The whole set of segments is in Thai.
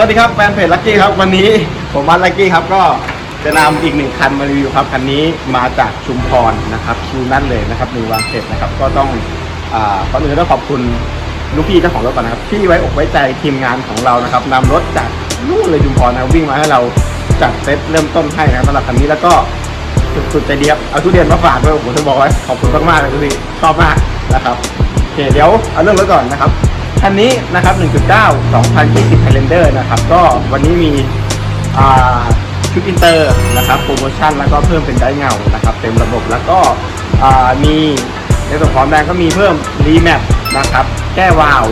วัสดีครับแฟนเพจลักกี้ครับวันนี้ผมมาลักกี้ครับก็จะนำอีกหนึ่งคันมารีวิวครับคันนี้มาจากชุมพรนะครับคิวนั่นเลยนะครับมีวางเสร็จนะครับก็ต้องอ่าก่อนอื่นต้องขอบคุณลูกพี่เจ้าของรถก่อนนะครับที่ไว้อกไว้ใจทีมงานของเรานะครับนำรถจากนู่นเลยชุมพรนะวิ่งมาให้เราจัดเซตเริ่มต้นให้นะครับสำหรับคันนี้แล้วก็สุดๆใจเดียบเอาทุเรียนมาฝากด้วยผมจะบอกไว้ขอบคุณมากๆเลยพี่ชอบมากนะครับโอเคเดี๋ยวเอาเรื่องรถก่อนนะครับ คันนี้นะครับ 1.9 2020 Calendar นะครับ ก็วันนี้มีชุดอินเตอร์นะครับโปรโมชั่นแล้วก็เพิ่มเป็นได้เงานะครับ เต็มระบบแล้วก็มีในส่วนของแบรนด์ก็มีเพิ่มรีแมปนะครับ แก้วาว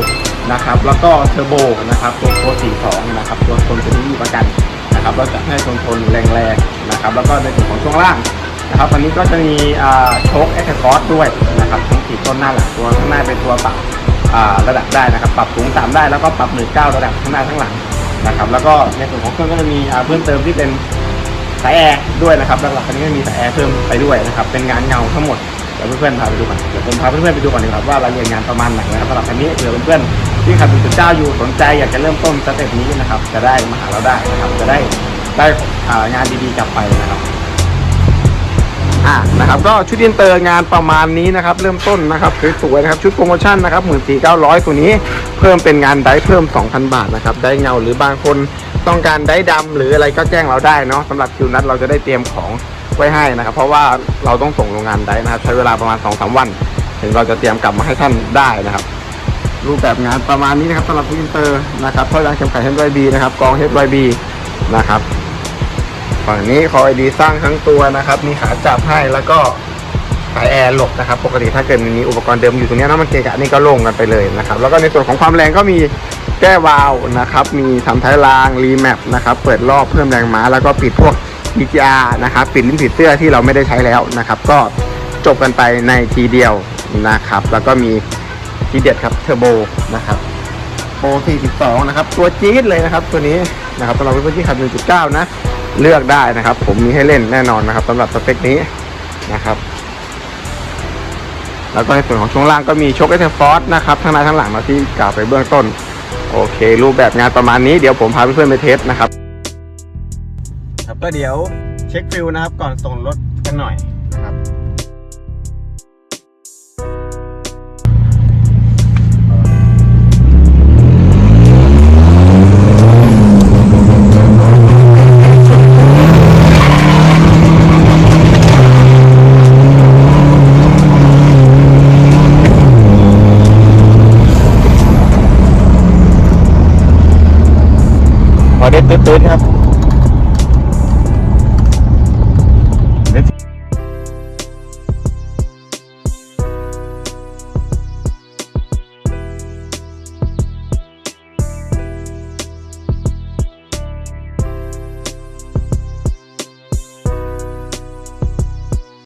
นะครับ แล้วก็เทอร์โบนะครับ ตัวโค42 นะครับ ตัวทนตัวนี้มีประกันนะครับเราจะให้ทนทนแรงๆนะครับ แล้วก็ในส่วนของช่วงล่างนะครับวันนี้ก็จะมีอ่าโชคแอคคอร์สด้วยนะครับทั้งสี่ต้นหน้าหลังตัวข้างหน้าเป็นตัวปรับอ่า ระดับได้นะครับ ปรับสูงต่ำได้แล้วก็ปรับหนึ่งเก้าระดับข้างหน้าข้างหลังนะครับแล้วก็ในส่วนของเครื่องก็จะมีเพิ่มเติมที่เป็นสายแอร์ด้วยนะครับหลักๆคันนี้ก็มีสายแอร์เพิ่มไปด้วยนะครับเป็นงานเงาทั้งหมดเดี๋ยวเพื่อนๆพาไปดูกันเดี๋ยวผมพาเพื่อนๆไปดูก่อนดีกว่าว่ารายละเอียดงานประมาณไหนนะครับสำหรับคันนี้เผื่อเพื่อนๆที่ขับจุดเจ้าอยู่สนใจอยากจะเริ่มต้นสเต็ปนี้นะครับจะได้มาหาเราได้นะครับจะได้ได้งานดีๆกลับไปนะครับ อ่านะครับก็ชุดอินเตอร์งานประมาณนี้นะครับ เริ่มต้นนะครับสวยๆนะครับชุดโปรโมชั่นนะครับหมื่นสี่เก้าร้อยตัวนี้เพิ่มเป็นงานได้เพิ่ม 2,000 บาทนะครับได้เงาหรือบางคนต้องการได้ดำหรืออะไรก็แจ้งเราได้เนาะสำหรับคิวนัดเราจะได้เตรียมของไว้ให้นะครับ เพราะว่าเราต้องส่งโรงงานได้นะครับ ใช้เวลาประมาณ2-3วันถึงเราจะเตรียมกลับมาให้ท่านได้นะครับ รูปแบบงานประมาณนี้นะครับสำหรับชุดอินเตอร์นะครับท่อยางเข็มขัด HYB นะครับกอง HYB นะครับ ฝั่งนี้คอยดีสร้างทั้งตัวนะครับ มีขาจับให้แล้วก็สายแอร์หลบนะครับ ปกติถ้าเกิดมีอุปกรณ์เดิมอยู่ตรงนี้ยนะมันเกะกะนี่ก็ลงกันไปเลยนะครับ แล้วก็ในส่วนของความแรงก็มีแก้วาล์วนะครับ มีทำท้ายรางรีแมปนะครับ เปิดรอบเพิ่มแรงม้า แล้วก็ปิดพวก EGR นะครับ ปิดลิ้นปิดเสื้อที่เราไม่ได้ใช้แล้วนะครับ ก็จบกันไปในทีเดียวนะครับ แล้วก็มีทีเด็ดครับเทอร์โบนะครับโปร42 นะครับ ตัวจี๊ดเลยนะครับ ตัวนี้นะครับสำหรับเพื่อนๆที่ขับ 1.9 นะ เลือกได้นะครับ ผมมีให้เล่นแน่นอนนะครับสำหรับสเปคนี้นะครับ แล้วก็ในส่วนของช่วงล่างก็มีโชคเอเทฟอร์สนะครับทั้งหน้าทั้งหลังเราที่กล่าวไปเบื้องต้น โอเค รูปแบบงานประมาณนี้เดี๋ยวผมพาเพื่อนๆไปเทสนะครับ ครับก็เดี๋ยวเช็คฟิลนะครับก่อนส่งรถกันหน่อย ได้ตื้นๆครับ